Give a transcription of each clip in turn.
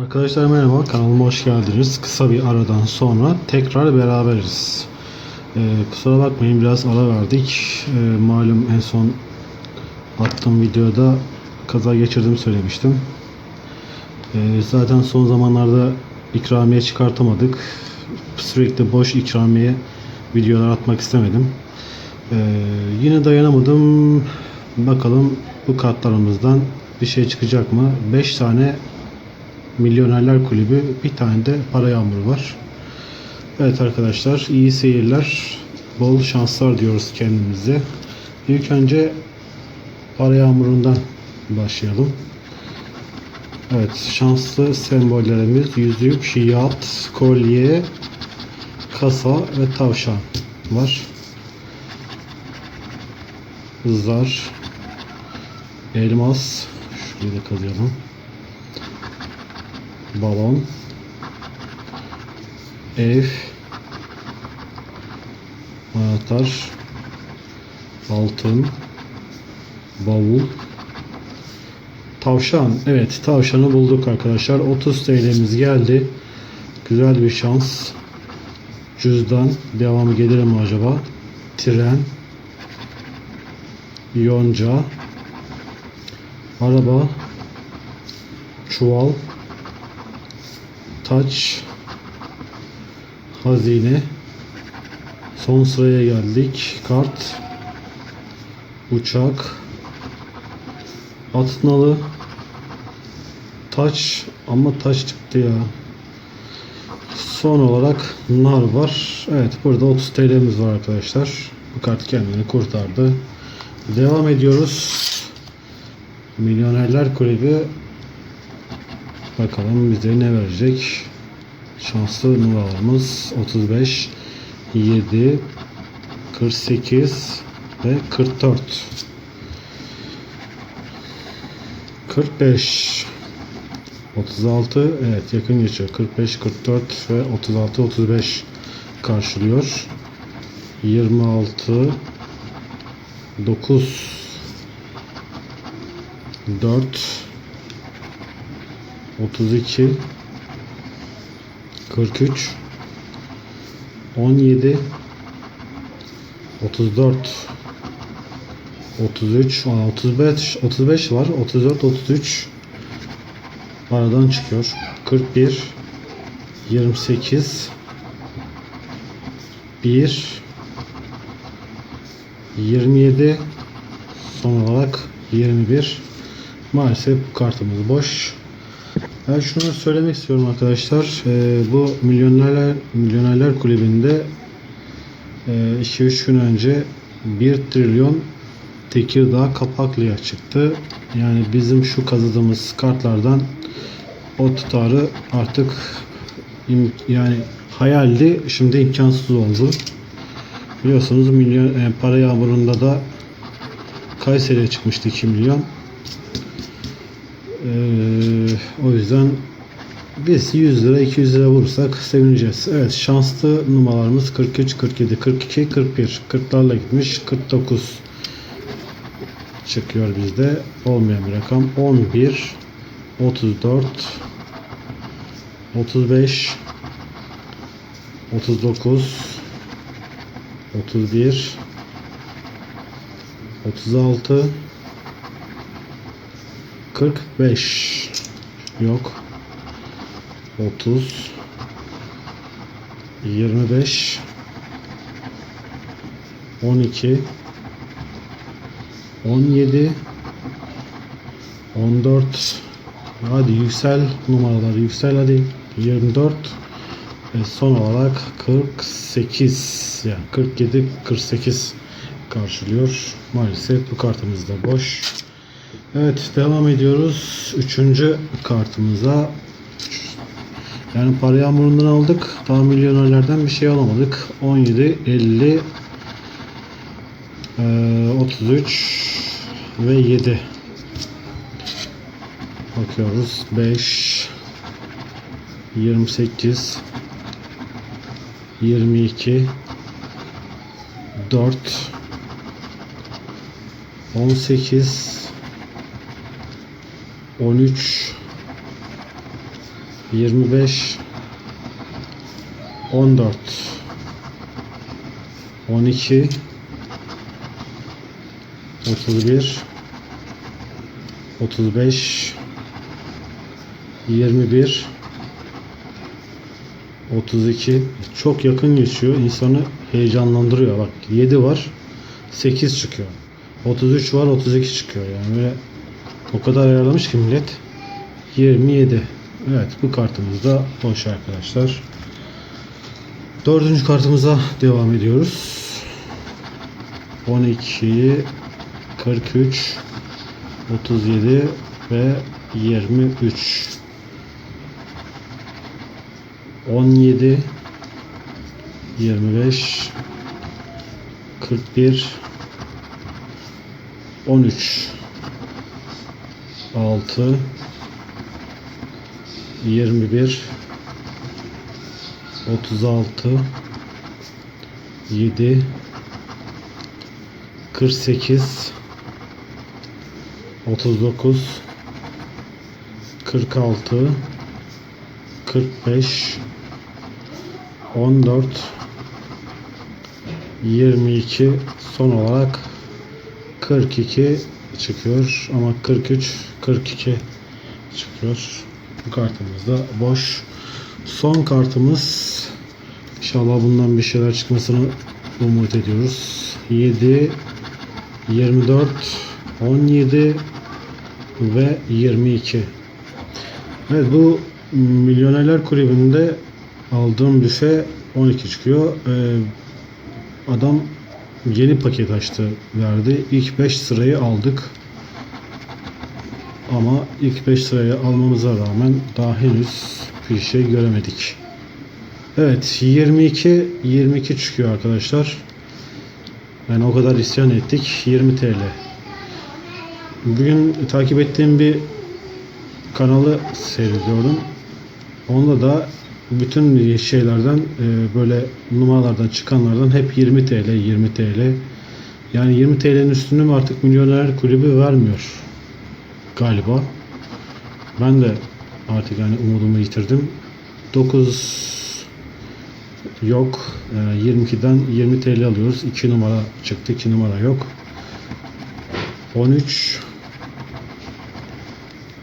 Arkadaşlar merhaba kanalıma hoş geldiniz. Kısa bir aradan sonra tekrar beraberiz. Ee, kusura bakmayın biraz ara verdik. Ee, malum en son attığım videoda kaza geçirdiğimi söylemiştim. Ee, zaten son zamanlarda ikramiye çıkartamadık. Sürekli boş ikramiye videolar atmak istemedim. Ee, yine dayanamadım. Bakalım bu kartlarımızdan bir şey çıkacak mı? 5 tane Milyonerler Kulübü bir tane de para yağmuru var. Evet arkadaşlar iyi seyirler. Bol şanslar diyoruz kendimize. İlk önce para yağmurundan başlayalım. Evet şanslı sembollerimiz yüzük, şiat, kolye, kasa ve tavşan var. Zar, elmas, şurayı da kazıyalım balon, ev, anahtar, altın, bavul, tavşan. Evet tavşanı bulduk arkadaşlar. 30 TL'miz geldi. Güzel bir şans. Cüzdan. Devamı gelir mi acaba? Tren. Yonca. Araba. Çuval taç, hazine. Son sıraya geldik. Kart, uçak, atnalı, taç ama taç çıktı ya. Son olarak nar var. Evet burada 30 TL'miz var arkadaşlar. Bu kart kendini kurtardı. Devam ediyoruz. Milyonerler Kulübü Bakalım bize ne verecek. Şanslı numaralarımız 35, 7, 48 ve 44. 45 36 evet yakın geçiyor 45 44 ve 36 35 karşılıyor 26 9 4 32 43 17 34 33 35 35 var 34 33 aradan çıkıyor. 41 28 1 27 son olarak 21 maalesef bu kartımız boş ben şunu söylemek istiyorum arkadaşlar. Ee, bu Milyonerler Milyonerler Kulübü'nde 2-3 e, gün önce 1 trilyon Tekirdağ Kapaklı'ya çıktı. Yani bizim şu kazıdığımız kartlardan o tutarı artık yani hayaldi. Şimdi imkansız oldu. Biliyorsunuz milyon e, para yağmurunda da Kayseri'ye çıkmıştı 2 milyon. Ee, o yüzden biz 100 lira 200 lira vurursak sevineceğiz. Evet şanslı numaralarımız 43, 47, 42, 41. 40'larla gitmiş. 49 çıkıyor bizde. Olmayan bir rakam. 11, 34, 35, 39, 31, 36, 45 yok. 30 25 12 17 14 hadi yüksel numaralar yüksel hadi. 24 ve son olarak 48 yani 47 48 karşılıyor. Maalesef bu kartımız da boş Evet devam ediyoruz. Üçüncü kartımıza. Yani para yağmurundan aldık. Daha milyonerlerden bir şey alamadık. 17, 50, 33 ve 7. Bakıyoruz. 5, 28, 22, 4, 18, 13 25 14 12 31 35 21 32 çok yakın geçiyor. insanı heyecanlandırıyor. Bak 7 var. 8 çıkıyor. 33 var. 32 çıkıyor. Yani böyle o kadar ayarlamış ki millet. 27. Evet bu kartımız da boş arkadaşlar. Dördüncü kartımıza devam ediyoruz. 12 43 37 ve 23 17 25 41 13 6 21 36 7 48 39 46 45 14 22 son olarak 42 çıkıyor ama 43 42 çıkıyor. Bu kartımız da boş. Son kartımız inşallah bundan bir şeyler çıkmasını umut ediyoruz. 7 24 17 ve 22. Evet bu Milyonerler Kulübü'nde aldığım büfe 12 çıkıyor. Ee, adam yeni paket açtı verdi. İlk 5 sırayı aldık. Ama ilk 5 sırayı almamıza rağmen daha henüz bir şey göremedik. Evet 22 22 çıkıyor arkadaşlar. Yani o kadar isyan ettik. 20 TL. Bugün takip ettiğim bir kanalı seyrediyordum. Onda da bütün şeylerden e, böyle numaralardan çıkanlardan hep 20 TL 20 TL yani 20 TL'nin üstünü artık milyoner kulübü vermiyor galiba. Ben de artık yani umudumu yitirdim. 9 yok. E, 22'den 20 TL alıyoruz. 2 numara çıktı. 2 numara yok. 13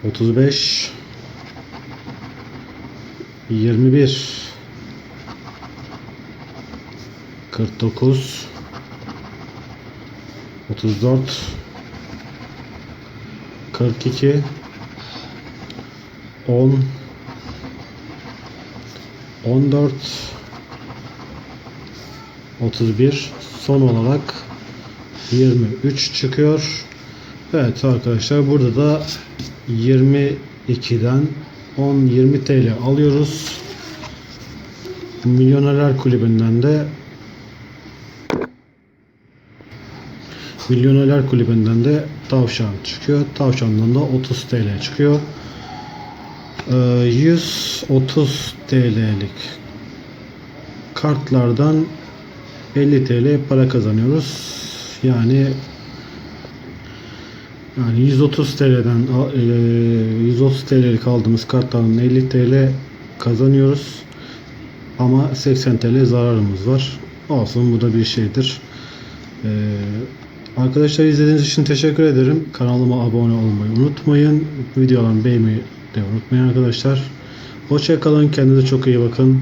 35 21 49 34 42 10 14 31 son olarak 23 çıkıyor. Evet arkadaşlar burada da 22'den 10-20 TL alıyoruz. Milyonerler Kulübü'nden de Milyonerler Kulübü'nden de tavşan çıkıyor. Tavşandan da 30 TL çıkıyor. Ee, 130 TL'lik kartlardan 50 TL para kazanıyoruz. Yani yani 130 TL'den e, 130 TL'lik aldığımız kartların 50 TL kazanıyoruz. Ama 80 TL zararımız var. Olsun bu da bir şeydir. Ee, arkadaşlar izlediğiniz için teşekkür ederim. Kanalıma abone olmayı unutmayın. Videolarımı beğenmeyi de unutmayın arkadaşlar. Hoşçakalın. Kendinize çok iyi bakın.